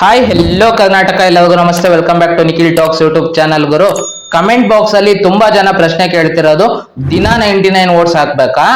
Hi hello Karnataka ಎಲ್ಲರಿಗೂ ನಮಸ್ತೆ. Welcome back to Nikhil talks YouTube channel Guru. Comment box ಅಲ್ಲಿ ತುಂಬಾ ಜನ ಪ್ರಶ್ನೆ ಕೇಳ್ತಿರೋದು, ದಿನ ನೈಂಟಿ ನೈನ್ ವೋಟ್ಸ್ ಹಾಕ್ಬೇಕಾ?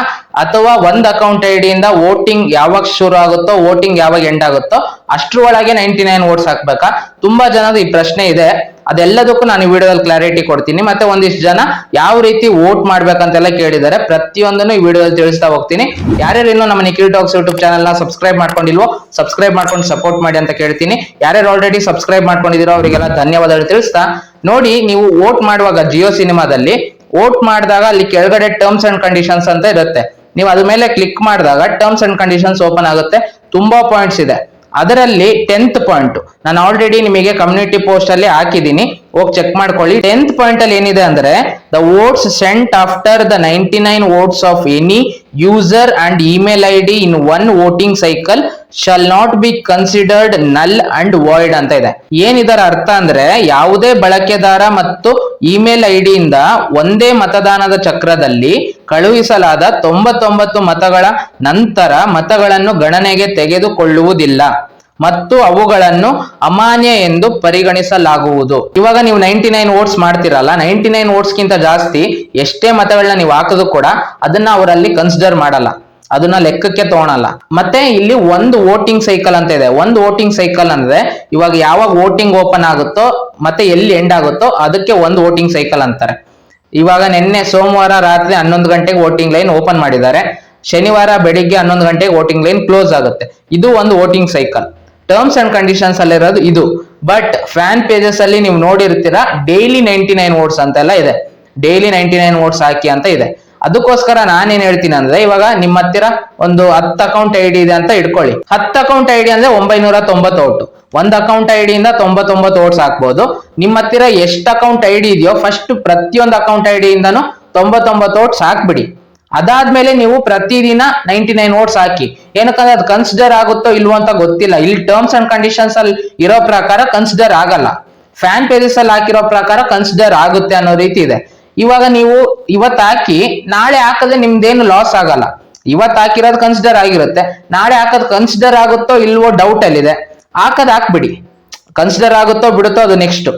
ಅಥವಾ ಒಂದ್ ಅಕೌಂಟ್ ಐ ಡಿಯಿಂದ ವೋಟಿಂಗ್ ಯಾವಾಗ ಶುರು ಆಗುತ್ತೋ ವೋಟಿಂಗ್ ಯಾವಾಗ ಎಂಡ್ ಆಗುತ್ತೋ, ಅಷ್ಟ್ರ ಒಳಗೆ ನೈಂಟಿ ನೈನ್ ವೋಟ್ಸ್ ಹಾಕ್ಬೇಕಾ? ತುಂಬಾ ಜನದ ಈ ಪ್ರಶ್ನೆ ಇದೆ. ಅದೆಲ್ಲದಕ್ಕೂ ನಾನು ಈ ವಿಡಿಯೋದಲ್ಲಿ ಕ್ಲಾರಿಟಿ ಕೊಡ್ತೀನಿ. ಮತ್ತೆ ಒಂದಿಷ್ಟು ಜನ ಯಾವ ರೀತಿ ವೋಟ್ ಮಾಡ್ಬೇಕಂತೆಲ್ಲ ಕೇಳಿದ್ದಾರೆ. ಪ್ರತಿಯೊಂದನ್ನು ಈ ವಿಡಿಯೋದಲ್ಲಿ ತಿಳಿಸ್ತಾ ಹೋಗ್ತೀನಿ. ಯಾರ್ಯಾರು ಇನ್ನೂ ನಮ್ಮ Nikhil talks YouTube channel subscribe ಮಾಡ್ಕೊಂಡಿಲ್ವೋ subscribe ಮಾಡ್ಕೊಂಡು ಸಪೋರ್ಟ್ ಮಾಡಿ ಅಂತ ಕೇಳ್ತೀನಿ. ಯಾರ್ಯಾರು ಆಲ್ರೆಡಿ ಸಬ್ಸ್ಕ್ರೈಬ್ ಮಾಡ್ಕೊಂಡಿದ್ದೀರೋ, ಅವರಿಗೆಲ್ಲ ಧನ್ಯವಾದಗಳು ತಿಳಿಸ್ತಾ ನೋಡಿ, ನೀವು ವೋಟ್ ಮಾಡುವಾಗ ಜಿಯೋ ಸಿನಿಮಾದಲ್ಲಿ ವೋಟ್ ಮಾಡಿದಾಗ ಅಲ್ಲಿ ಕೆಳಗಡೆ ಟರ್ಮ್ಸ್ ಅಂಡ್ ಕಂಡೀಷನ್ಸ್ ಅಂತ ಇರುತ್ತೆ. ನೀವು ಅದ್ರ ಮೇಲೆ ಕ್ಲಿಕ್ ಮಾಡಿದಾಗ ಟರ್ಮ್ಸ್ ಅಂಡ್ ಕಂಡೀಷನ್ಸ್ ಓಪನ್ ಆಗುತ್ತೆ. ತುಂಬಾ ಪಾಯಿಂಟ್ಸ್ ಇದೆ. ಅದರಲ್ಲಿ ಟೆಂತ್ ಪಾಯಿಂಟ್ ನಾನು ಆಲ್ರೆಡಿ ನಿಮಗೆ ಕಮ್ಯುನಿಟಿ ಪೋಸ್ಟ್ ಅಲ್ಲಿ ಹಾಕಿದ್ದೀನಿ. ಹೋಗಿ ಚೆಕ್ ಮಾಡ್ಕೊಳ್ಳಿ. ಟೆಂತ್ ಪಾಯಿಂಟ್ ಅಲ್ಲಿ ಏನಿದೆ ಅಂದ್ರೆ the votes sent after the ninety nine votes of any user and email I D in one voting cycle shall not be considered null and void ಅಂತ ಇದೆ. ಏನಿದರ ಅರ್ಥ ಅಂದ್ರೆ, ಯಾವುದೇ ಬಳಕೆದಾರ ಮತ್ತು ಇಮೇಲ್ ಐ ಇಂದ ಒಂದೇ ಮತದಾನದ ಚಕ್ರದಲ್ಲಿ ಕಳುಹಿಸಲಾದ ತೊಂಬತ್ತೊಂಬತ್ತು ಮತಗಳ ನಂತರ ಮತಗಳನ್ನು ಗಣನೆಗೆ ತೆಗೆದುಕೊಳ್ಳುವುದಿಲ್ಲ. ಮತ್ತು ಅವುಗಳನ್ನು ಅಮಾನ್ಯ ಎಂದು ಪರಿಗಣಿಸಲಾಗುವುದು. ಇವಾಗ ನೀವು ನೈಂಟಿ ನೈನ್ ವೋಟ್ಸ್ ಮಾಡ್ತಿರಲ್ಲ ನೈಂಟಿ ನೈನ್ ಗಿಂತ ಜಾಸ್ತಿ ಎಷ್ಟೇ ಮತಗಳನ್ನ ನೀವು ಹಾಕಿದ್ರು ಕೂಡ ಅದನ್ನ ಅವರಲ್ಲಿ ಕನ್ಸಿಡರ್ ಮಾಡಲ್ಲ. ಅದನ್ನ ಲೆಕ್ಕಕ್ಕೆ ತಗೊಳಲ್ಲ ಮತ್ತೆ ಇಲ್ಲಿ ಒಂದು ವೋಟಿಂಗ್ ಸೈಕಲ್ ಅಂತ ಇದೆ. ಒಂದು ವೋಟಿಂಗ್ ಸೈಕಲ್ ಅಂದ್ರೆ ಇವಾಗ ಯಾವಾಗ ವೋಟಿಂಗ್ ಓಪನ್ ಆಗುತ್ತೋ ಮತ್ತೆ ಎಲ್ಲಿ ಎಂಡ್ ಆಗುತ್ತೋ ಅದಕ್ಕೆ ಒಂದು ವೋಟಿಂಗ್ ಸೈಕಲ್ ಅಂತಾರೆ. ಇವಾಗ ನಿನ್ನೆ ಸೋಮವಾರ ರಾತ್ರಿ ಹನ್ನೊಂದು ಗಂಟೆಗೆ ವೋಟಿಂಗ್ ಲೈನ್ ಓಪನ್ ಮಾಡಿದ್ದಾರೆ. ಶನಿವಾರ ಬೆಳಿಗ್ಗೆ ಹನ್ನೊಂದು ಗಂಟೆಗೆ ವೋಟಿಂಗ್ ಲೈನ್ ಕ್ಲೋಸ್ ಆಗುತ್ತೆ. ಇದು ಒಂದು voting cycle terms and conditions ಅಲ್ಲಿರೋದು ಇದು. ಬಟ್ ಫ್ಯಾನ್ ಪೇಜಸ್ ಅಲ್ಲಿ ನೀವು ನೋಡಿರ್ತೀರಾ ಡೈಲಿ ನೈಂಟಿ ನೈನ್ ವೋಟ್ಸ್ ಅಂತೆಲ್ಲ ಇದೆ. ಡೈಲಿ ನೈಂಟಿ ನೈನ್ ವೋಟ್ಸ್ ಹಾಕಿ ಅಂತ ಇದೆ. ಅದಕ್ಕೋಸ್ಕರ ನಾನೇನ್ ಹೇಳ್ತೀನಿ ಅಂದ್ರೆ, ಇವಾಗ ನಿಮ್ಮ ಹತ್ತಿರ ಒಂದು ಹತ್ತು ಅಕೌಂಟ್ ಐ ಡಿ ಇದೆ ಅಂತ ಇಟ್ಕೊಳ್ಳಿ. ಹತ್ತು ಅಕೌಂಟ್ ಐ ಡಿ ಅಂದ್ರೆ ಒಂಬೈನೂರ ತೊಂಬತ್ತು ಓಟು ಒಂದ್ ಅಕೌಂಟ್ ಐ ಇಂದ ತೊಂಬತ್ತೊಂಬತ್ತು ಓಟ್ಸ್ ಹಾಕ್ಬೋದು. ನಿಮ್ಮ ಹತ್ತಿರ ಎಷ್ಟು ಅಕೌಂಟ್ ಐ ಡಿ ಇದೆಯೋ ಫಸ್ಟ್ ಪ್ರತಿಯೊಂದು ಅಕೌಂಟ್ ಐ ಡಿಯಿಂದನೂ ತೊಂಬತ್ತೊಂಬತ್ತು ಓಟ್ಸ್ ಹಾಕ್ಬಿಡಿ. ಅದಾದ್ಮೇಲೆ ನೀವು ಪ್ರತಿದಿನ ನೈಂಟಿ ನೈನ್ ಓಟ್ಸ್ ಹಾಕಿ. ಏನಕ್ಕಂದ್ರೆ ಅದು ಕನ್ಸಿಡರ್ ಆಗುತ್ತೋ ಇಲ್ವೋ ಅಂತ ಗೊತ್ತಿಲ್ಲ. ಇಲ್ಲಿ ಟರ್ಮ್ಸ್ ಅಂಡ್ ಕಂಡೀಷನ್ಸ್ ಅಲ್ಲಿ ಇರೋ ಪ್ರಕಾರ ಕನ್ಸಿಡರ್ ಆಗಲ್ಲ. ಫ್ಯಾನ್ ಪೇಜಸ್ ಅಲ್ಲಿ ಹಾಕಿರೋ ಪ್ರಕಾರ ಕನ್ಸಿಡರ್ ಆಗುತ್ತೆ ಅನ್ನೋ ರೀತಿ ಇದೆ. ಇವಾಗ ನೀವು ಇವತ್ತು ಹಾಕಿ, ನಾಳೆ ಹಾಕಿದ್ರೆ ನಿಮ್ದೇನು ಲಾಸ್ ಆಗಲ್ಲ. ಇವತ್ತು ಹಾಕಿರೋದು ಕನ್ಸಿಡರ್ ಆಗಿರುತ್ತೆ. ನಾಳೆ ಹಾಕೋದು ಕನ್ಸಿಡರ್ ಆಗುತ್ತೋ ಇಲ್ವೋ ಡೌಟ್ ಅಲ್ಲಿದೆ ಹಾಕದ್ ಹಾಕ್ಬಿಡಿ. ಕನ್ಸಿಡರ್ ಆಗುತ್ತೋ ಬಿಡುತ್ತೋ ಅದು ನೆಕ್ಸ್ಟ್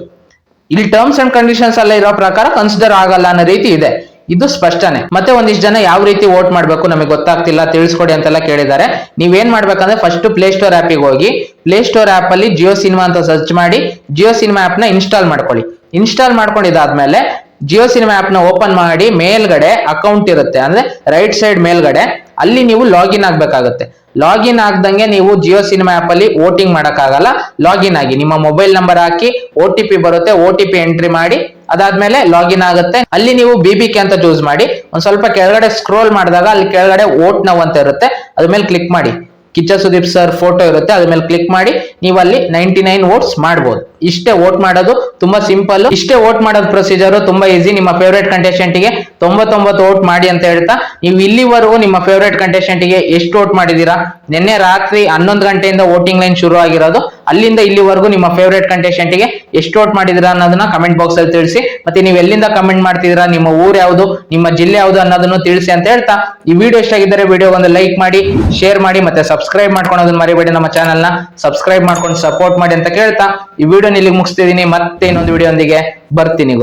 ಇಲ್ಲಿ ಟರ್ಮ್ಸ್ ಅಂಡ್ ಕಂಡೀಷನ್ಸ್ ಅಲ್ಲ ಇರೋ ಪ್ರಕಾರ ಕನ್ಸಿಡರ್ ಆಗಲ್ಲ ಅನ್ನೋ ರೀತಿ ಇದೆ. ಇದು ಸ್ಪಷ್ಟನೆ. ಮತ್ತೆ ಒಂದಿಷ್ಟು ಜನ ಯಾವ ರೀತಿ ವೋಟ್ ಮಾಡಬೇಕು ನಮಗೆ ಗೊತ್ತಾಗ್ತಿಲ್ಲ, ತಿಳಿಸ್ಕೊಡಿ ಅಂತೆಲ್ಲ ಕೇಳಿದ್ದಾರೆ. ನೀವೇನ್ ಮಾಡ್ಬೇಕಂದ್ರೆ ಫಸ್ಟ್ ಪ್ಲೇ ಸ್ಟೋರ್ ಆಪಿಗೆ ಹೋಗಿ ಪ್ಲೇ ಸ್ಟೋರ್ ಆಪ್ ಅಲ್ಲಿ ಜಿಯೋ ಸಿನಿಮಾ ಅಂತ ಸರ್ಚ್ ಮಾಡಿ ಜಿಯೋ ಸಿನಿಮಾ ಆಪ್ನ ಇನ್ಸ್ಟಾಲ್ ಮಾಡ್ಕೊಳ್ಳಿ. ಇನ್ಸ್ಟಾಲ್ ಮಾಡ್ಕೊಂಡಿದ್ದಾದ್ಮೇಲೆ ಜಿಯೋ ಸಿನಿಮಾ ಆಪ್ನ ಓಪನ್ ಮಾಡಿ, ಮೇಲ್ಗಡೆ ಅಕೌಂಟ್ ಇರುತ್ತೆ. ಅಂದ್ರೆ ರೈಟ್ ಸೈಡ್ ಮೇಲ್ಗಡೆ, ಅಲ್ಲಿ ನೀವು ಲಾಗಿನ್ ಆಗ್ಬೇಕಾಗುತ್ತೆ. ಲಾಗಿನ್ ಆಗ್ದಂಗೆ ನೀವು ಜಿಯೋ ಸಿನಿಮಾ ಆಪ್ ಅಲ್ಲಿ ವೋಟಿಂಗ್ ಮಾಡೋಕ್ಕಾಗಲ್ಲ. ಲಾಗಿನ್ ಆಗಿ, ನಿಮ್ಮ ಮೊಬೈಲ್ ನಂಬರ್ ಹಾಕಿ ಓ ಟಿ ಪಿ ಬರುತ್ತೆ ಒ ಟಿ ಪಿ ಎಂಟ್ರಿ ಮಾಡಿ ಅದಾದ್ಮೇಲೆ ಲಾಗಿನ್ ಆಗುತ್ತೆ. ಅಲ್ಲಿ ನೀವು ಬಿ ಬಿ ಕೆ ಅಂತ ಚೂಸ್ ಮಾಡಿ, ಒಂದ್ ಸ್ವಲ್ಪ ಕೆಳಗಡೆ ಸ್ಕ್ರೋಲ್ ಮಾಡಿದಾಗ ಅಲ್ಲಿ ಕೆಳಗಡೆ ಓಟ್ ನೌ ಅಂತ ಇರುತ್ತೆ. ಅದ್ರ ಮೇಲೆ ಕ್ಲಿಕ್ ಮಾಡಿ. ಕಿಚ್ಚ ಸುದೀಪ್ ಸರ್ ಫೋಟೋ ಇರುತ್ತೆ, ಅದ್ರ ಮೇಲೆ ಕ್ಲಿಕ್ ಮಾಡಿ. ನೀವು ಅಲ್ಲಿ ನೈಂಟಿ ನೈನ್ ವೋಟ್ಸ್ ಮಾಡಬಹುದು ಇಷ್ಟೇ ವೋಟ್ ಮಾಡೋದು ತುಂಬಾ ಸಿಂಪಲ್ ಇಷ್ಟೇ ವೋಟ್ ಮಾಡೋದು ಪ್ರೊಸೀಜರ್ ತುಂಬಾ ಈಸಿ ನಿಮ್ಮ ಫೇವ್ರೇಟ್ ಕಂಟೆಸ್ಟೆಂಟ್ಗೆ ತೊಂಬತ್ತೊಂಬತ್ತು ವೋಟ್ ಮಾಡಿ ಅಂತ ಹೇಳ್ತಾ, ನೀವು ಇಲ್ಲಿವರೆಗೂ ನಿಮ್ಮ ಫೇವ್ರೇಟ್ ಕಂಟೆಸ್ಟೆಂಟ್ಗೆ ಎಷ್ಟು ವೋಟ್ ಮಾಡಿದೀರಾ ನಿನ್ನೆ ರಾತ್ರಿ ಹನ್ನೊಂದು ಗಂಟೆಯಿಂದ ವೋಟಿಂಗ್ ಲೈನ್ ಶುರು ಆಗಿರೋದು ಅಲ್ಲಿಂದ ಇಲ್ಲಿವರೆಗೂ ನಿಮ್ಮ ಫೇವ್ರೇಟ್ ಕಂಟೆಸ್ಟೆಂಟ್ಗೆ ಎಷ್ಟು ವೋಟ್ ಮಾಡಿದ್ರ ಅನ್ನೋದನ್ನ ಕಮೆಂಟ್ ಬಾಕ್ಸ್ ಅಲ್ಲಿ ತಿಳಿಸಿ. ಮತ್ತೆ ನೀವು ಎಲ್ಲಿಂದ ಕಮೆಂಟ್ ಮಾಡ್ತಿದ್ದೀರಾ, ನಿಮ್ಮ ಊರ್ ಯಾವುದು, ನಿಮ್ಮ ಜಿಲ್ಲೆ ಯಾವುದು ಅನ್ನೋದನ್ನು ತಿಳಿಸಿ ಅಂತ ಹೇಳ್ತಾ ಈ ವಿಡಿಯೋ ಇಷ್ಟ ಆಗಿದ್ದರೆ ವಿಡಿಯೋ ಒಂದು ಲೈಕ್ ಮಾಡಿ ಶೇರ್ ಮಾಡಿ, ಮತ್ತೆ ಸಬ್ಸ್ಕ್ರೈಬ್ ಮಾಡ್ಕೊಳೋದನ್ನ ಮರಿಬೇಡಿ ನಮ್ಮ ಚಾನಲ್ನ. ಸಬ್ಸ್ಕ್ರೈಬ್ ಮಾಡ್ಕೊಂಡು ಸಪೋರ್ಟ್ ಮಾಡಿ ಅಂತ ಕೇಳ್ತಾ ಈ ವಿಡಿಯೋ ಇಲ್ಲಿಗೆ ಮುಗಿಸ್ತಿದ್ದೀನಿ. ಮತ್ತೆ ಇನ್ನೊಂದು ವಿಡಿಯೋ ಒಂದಿಗೆ ಬರ್ತೀನಿ